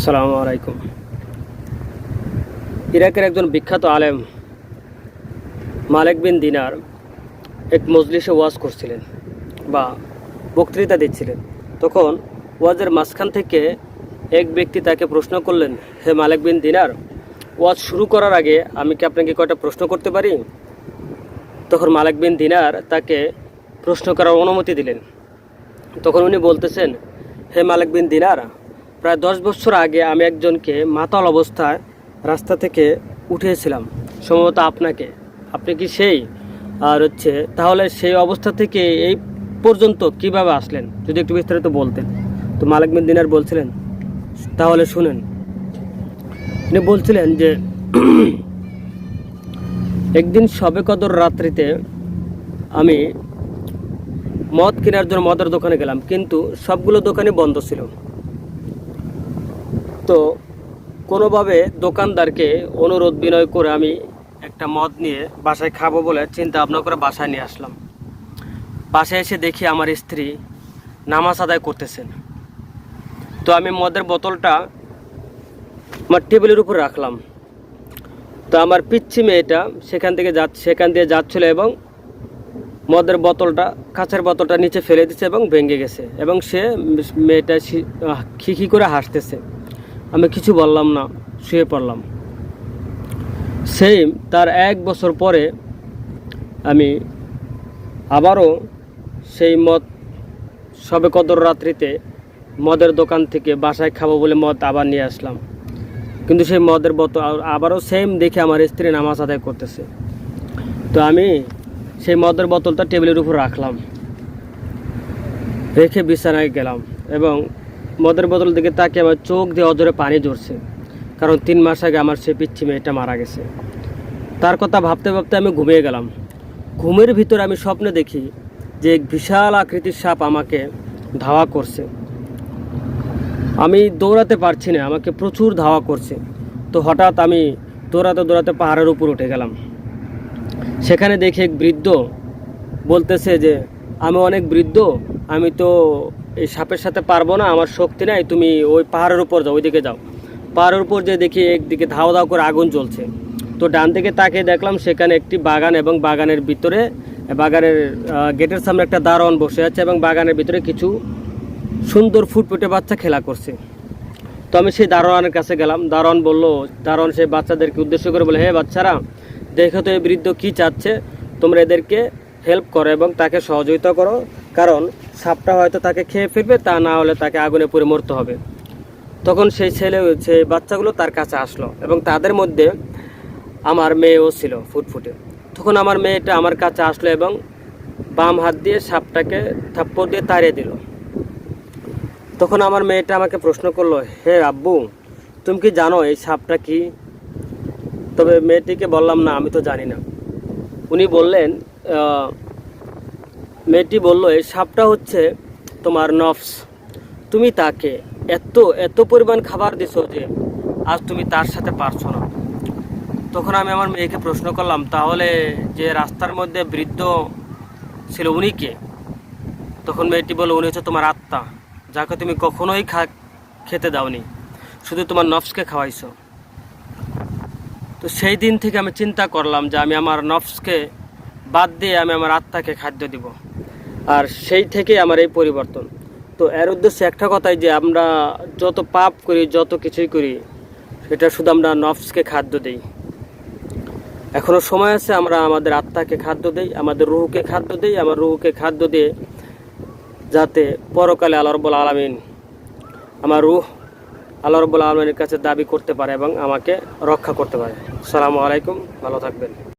আসসালামু আলাইকুম। ইরাকের একজন বিখ্যাত আলেম মালেক বিন দিনার এক মজলিসে ওয়াজ করছিলেন বা বক্তৃতা দিচ্ছিলেন। তখন ওয়াজের মাঝখান থেকে এক ব্যক্তি তাকে প্রশ্ন করলেন, হে মালেক বিন দিনার, ওয়াজ শুরু করার আগে আমি কি আপনাকে কয়টা প্রশ্ন করতে পারি? তখন মালেক বিন দিনার তাকে প্রশ্ন করার অনুমতি দিলেন। তখন উনি বলতেছেন, হে মালেক বিন দিনার প্রায় দশ বছর আগে আমি একজনকে মাতাল অবস্থায় রাস্তা থেকে উঠিয়েছিলাম। সম্ভবত আপনাকে। আপনি কি সেই? আর হচ্ছে, তাহলে সেই অবস্থা থেকে এই পর্যন্ত কীভাবে আসলেন? যদি একটু বিস্তারিত বলতেন। তো মালিক দিনার বলছিলেন, তাহলে শুনেন। উনি বলছিলেন যে, একদিন সবে কদর রাত্রিতে আমি মদ কেনার জন্য মদের দোকানে গেলাম, কিন্তু সবগুলো দোকানই বন্ধ ছিল। তো কোনোভাবে দোকানদারকে অনুরোধ বিনয় করে আমি একটা মদ নিয়ে বাসায় খাব বলে চিন্তা ভাবনা করে বাসায় নিয়ে আসলাম। বাসায় এসে দেখি আমার স্ত্রী নামাজ আদায় করতেছেন। তো আমি মদের বোতলটা আমার টেবিলের উপর রাখলাম। তো আমার পিচ্ছি মেয়েটা সেখান থেকে যা সেখান দিয়ে যাচ্ছিল এবং মদের বোতলটা, কাঁচের বোতলটা নিচে ফেলে দিচ্ছে এবং ভেঙে গেছে এবং সে মেয়েটা খিখি করে হাসতেছে। আমি কিছু বললাম না, শুয়ে পড়লাম। সেই তার এক বছর পরে আমি আবারও সেই মদ, সবে কদর রাত্রিতে মদের দোকান থেকে বাসায় খাব বলে মদ আবার নিয়ে আসলাম। কিন্তু সেই মদের বোতল আবারও সেম দেখে আমার স্ত্রী নামাজ আদায় করতেছে। তো আমি সেই মদের বোতলটা টেবিলের উপর রাখলাম। রেখে বিছানায় গেলাম এবং মদের বোতল দিকে তাকে আমার চোখ দিয়ে অজরে পানি ঝরছে। কারণ তিন মাস আগে আমার সে পিচ্ছি মেয়েটা মারা গেছে। তার কথা ভাবতে ভাবতে আমি ঘুমিয়ে গেলাম। ঘুমের ভিতর আমি স্বপ্নে দেখি যে এক বিশাল আকৃতির সাপ আমাকে ধাওয়া করছে। আমি দৌড়াতে পারছি না, আমাকে প্রচুর ধাওয়া করছে। তো হঠাৎ আমি দৌড়াতে দৌড়াতে পাহাড়ের উপর উঠে গেলাম। সেখানে দেখে এক বৃদ্ধ বলতেছে যে, আমি অনেক বৃদ্ধ, আমি তো এই সাপের সাথে পারব না, আমার শক্তি নাই, তুমি ওই পাহাড়ের উপর যাও, ওইদিকে যাও। পাহাড়ের উপর যে দেখি একদিকে ধাও ধাও করে আগুন জ্বলছে। তো ডান দিকে তাকিয়ে দেখলাম সেখানে একটি বাগান এবং বাগানের ভিতরে, বাগানের গেটের সামনে একটা দারোয়ান বসে আছে এবং বাগানের ভিতরে কিছু সুন্দর ফুটফুটে বাচ্চা খেলা করছে। তো আমি সেই দারোয়ানের কাছে গেলাম, দারোয়ান বলল, দারোয়ান সেই বাচ্চাদেরকে উদ্দেশ্য করে বলে, হে বাচ্চারা, দেখো তো এই বৃদ্ধ কী চাচ্ছে, তোমরা এদেরকে হেল্প করো এবং তাকে সহযোগিতা করো। কারণ সাপটা হয়তো তাকে খেয়ে ফেলবে, তা না হলে তাকে আগুনে পুড়ে মরতে হবে। তখন সেই ছেলে, সেই বাচ্চাগুলো তার কাছে আসলো এবং তাদের মধ্যে আমার মেয়েও ছিল ফুটফুটে। তখন আমার মেয়েটা আমার কাছে আসলো এবং বাম হাত দিয়ে সাপটাকে থাপ্পড় দিয়ে তাড়িয়ে দিল। তখন আমার মেয়েটা আমাকে প্রশ্ন করল, হে আব্বু, তুমি কি জানো এই সাপটা কি? তবে মেয়েটিকে বললাম, না, আমি তো জানি না। উনি বললেন মেয়েটি বলল, এই সাপটা হচ্ছে তোমার নফস। তুমি তাকে এত এত পরিমাণ খাবার দিছো যে আজ তুমি তার সাথে পারছ না। তখন আমি আমার মেয়েকে প্রশ্ন করলাম, তাহলে যে রাস্তার মধ্যে বৃদ্ধ ছিল উনি কে তখন মেয়েটি বলল, উনি হচ্ছে তোমার আত্মা, যাকে তুমি কখনোই খা, খেতে দাওনি, শুধু তোমার নফসকে খাওয়াইছো। তো সেই দিন থেকে আমি চিন্তা করলাম যে আমি আমার নফসকে বাদ দিয়ে আমি আমার আত্মাকে খাদ্য দিব। আর সেই থেকে আমার এই পরিবর্তন। তো এর উদ্দেশ্যে একটা কথাই যে আমরা যত পাপ করি, যত কিছুই করি, সেটা শুধু আমরা নফসকে খাদ্য দেই। এখনও সময় আছে আমরা আমাদের আত্মাকে খাদ্য দেই, আমাদের রুহুকে খাদ্য দেই, আমার রুহুকে খাদ্য দিয়ে যাতে পরকালে আল্লাহ রব্বুল আলমিন আমার রুহ আল্লাহ রব্বুল আলমিনের কাছে দাবি করতে পারে এবং আমাকে রক্ষা করতে পারে। আসসালামু আলাইকুম, ভালো থাকবেন।